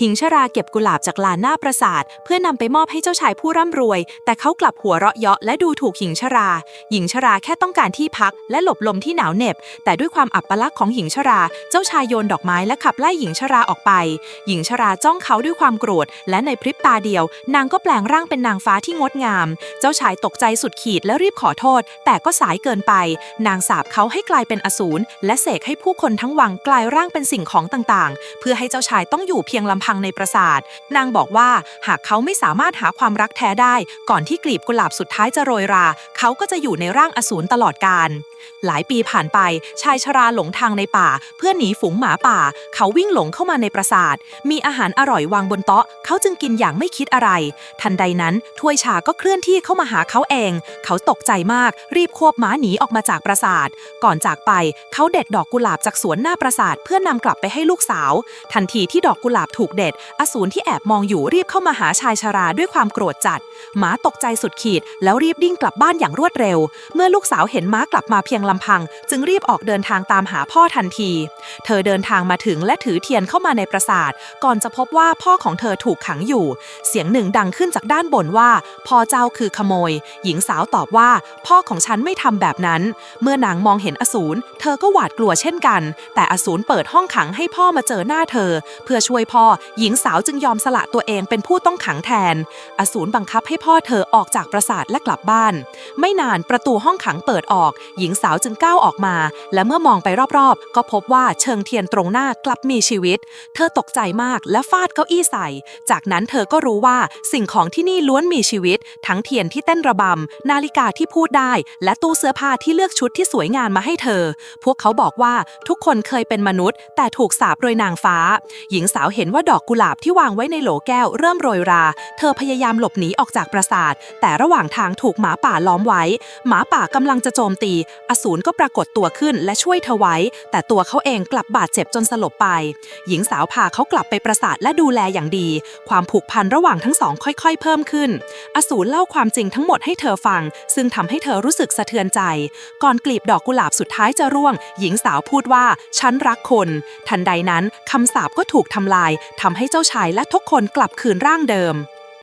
หิงชราเก็บกุหลาบจากลานหน้าปราสาท เพื่อนำไปมอบให้เจ้าชายผู้ร่ำรวย แต่เขากลับหัวเราะเยาะและดูถูกหญิงชรา หญิงชราแค่ต้องการที่พัก และหลบลมที่หนาวเหน็บ แต่ด้วยความอับปลักของหญิงชรา เจ้าชายโยนดอกไม้และขับไล่หญิงชราออกไป หญิงชราจ้องเขาด้วยความโกรธ และในพริบตาเดียว นางก็แปลงร่างเป็นนางฟ้าที่งดงาม เจ้าชายตกใจสุดขีดและรีบขอโทษ แต่ก็สายเกินไป นางสาปเขาให้กลายเป็นอสูรและเสกให้ผู้คนทั้งวังกลายร่างเป็นสิ่งของต่างๆ เพื่อให้เจ้าชายต้องอยู่เพียงลำพังในปราสาท นางบอกว่าหากเขาไม่สามารถหาความรักแท้ได้ ก่อนที่กลีบกุหลาบสุดท้ายจะโรยรา เขาก็จะอยู่ในร่างอสูรตลอดกาลหลายปีผ่านไปชายชราหลงทางในป่า เพื่อหนีฝูงหมาป่า เขาวิ่งหลงเข้ามาในปราสาท มีอาหารอร่อยวางบนโต๊ะ เขาจึงกินอย่างไม่คิดอะไร ทันใดนั้นถ้วยชาก็เคลื่อนที่เข้ามาหาเขาเอง เขาตกใจมาก รีบควบม้าหนีออกมาจากปราสาท ก่อนจากไป เขาเด็ดดอกกุหลาบจากสวนหน้าปราสาท เพื่อนำกลับไปให้ลูกสาว ทันทีที่ดอกกุหลาบถูกเด็ด อสูรที่แอบมองอยู่รีบเข้ามาหาชายชราด้วยความโกรธจัด หมาตกใจสุดขีด แล้วรีบดิ้งกลับบ้านอย่างรวดเร็ว เมื่อลูกสาวเห็นม้ากลับมาเพียงลำพัง จึงรีบออกเดินทางตามหาพ่อทันที เธอเดินทางมาถึงและถือเทียนเข้ามาในปราสาท ก่อนจะพบว่าพ่อของเธอถูกขังอยู่ เสียงหนึ่งดังขึ้นจากด้านบนว่า พ่อเจ้าคือขโมย หญิงสาวตอบว่า พ่อของฉันไม่ทำแบบนั้น เมื่อนางมองเห็นอสูรเธอก็หวาดกลัวเช่นกัน แต่อสูรเปิดห้องขังให้พ่อมาเจอหน้าเธอ เพื่อช่วยพ่อหญิงสาวจึงยอมสละตัวเองเป็นผู้ต้องขังแทน อสูรบังคับให้พ่อเธอออกจากปราสาทและกลับบ้าน ไม่นานประตูห้องขังเปิดออก หญิงสาวจึงก้าวออกมา และเมื่อมองไปรอบๆ ก็พบว่าเชิงเทียนตรงหน้ากลับมีชีวิต เธอตกใจมากและฟาดเก้าอี้ใส่ จากนั้นเธอก็รู้ว่าสิ่งของที่นี่ล้วนมีชีวิต ทั้งเทียนที่เต้นระบำ นาฬิกาที่พูดได้ และตู้เสื้อผ้าที่เลือกชุดที่สวยงามมาให้เธอ พวกเขาบอกว่าทุกคนเคยเป็นมนุษย์ แต่ถูกสาปโดยนางฟ้า หญิงสาวเห็นว่าดอกอกุหลาบที่วางไว้ในโหลแก้วเริ่มโรยรา เธอพยายามหลบหนีออกจากปราสาท แต่ระหว่างทางถูกหมาป่าล้อมไว้ หมาป่ากำลังจะโจมตี อสูรก็ปรากฏตัวขึ้นและช่วยเธอไว้ แต่ตัวเขาเองกลับบาดเจ็บจนสลบไป หญิงสาวพาเขากลับไปปราสาทและดูแลอย่างดี ความผูกพันระหว่างทั้งสองค่อยๆ เพิ่มขึ้น อสูรเล่าความจริงทั้งหมดให้เธอฟัง ซึ่งทำให้เธอรู้สึกสะเทือนใจ ก่อนกลีบดอกกุหลาบสุดท้ายจะร่วง หญิงสาวพูดว่าฉันรักคน ทันใดนั้นคำสาปก็ถูกทำลายทำให้เจ้าชายและทุกคนกลับคืนร่างเดิม